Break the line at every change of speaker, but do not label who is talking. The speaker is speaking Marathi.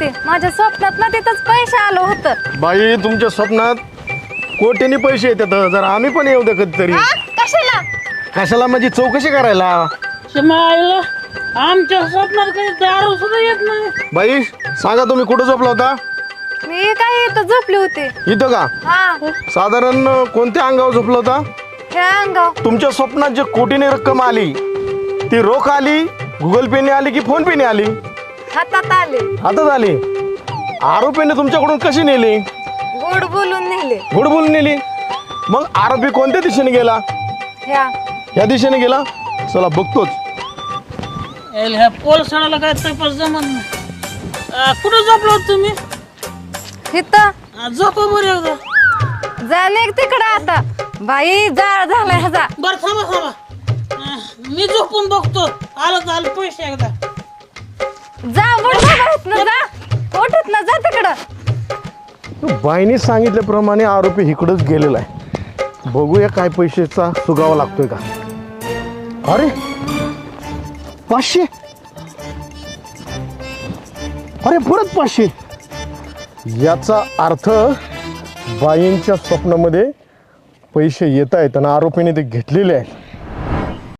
ते माझ्या स्वप्नात ना तिथंच पैसे आलं होतं.
बाई तुमच्या स्वप्नात कोट्यानी पैसे येतात जर आम्ही पण येऊ दे कधीतरी.
हा? कशाला?
कशाला म्हणजे चौकशी करायला?
आमच्या स्वप्नात काही दारू सुद्धा येत नाही.
बाई सांगा तुम्ही कुठं झोपला होता?
मी काय इथं झोपले होते.
इथं का?
हा.
साधारण कोणत्या अंगावर झोपला होता?
अंगाव
तुमच्या स्वप्नात जे कोटीने रक्कम आली ती रोख आली गुगल पेने आली की फोन पेने आली?
हातात आले.
हातात आली? आरोपीने तुमच्याकडून कशी नेली?
गोड बोलून नेले.
गुड बोलून नेली? मग आरोपी कोणत्या दिशेने गेला?
ह्या.
या दिशेने गेला? चला बघतोच.
याला ह्या पोलसाडाला काय तपास जमत नाही. आ, कुठं झोपला होता तुम्ही?
इथं.
आ, झोपा बरं एकदा.
जा निघ तिकडं आता. बाई जाळ झालाय ह्याचा.
बरं थांबा थांबा. मी झोपून बघतो. आलं तर आलं पैसे एकदा.
जा उठ ना जा. उठत ना जा तिकडं.
बाईने सांगितल्याप्रमाणे आरोपी इकडंच गेलेला आहे. बघूया काय पैशाचा सुगावा लागतोय का. अरे पाचशे. अरे परत पाचशे. याचा अर्थ बाईंच्या स्वप्नामध्ये पैसे येत आहेत आणि आरोपीने ते घेतलेले आहेत.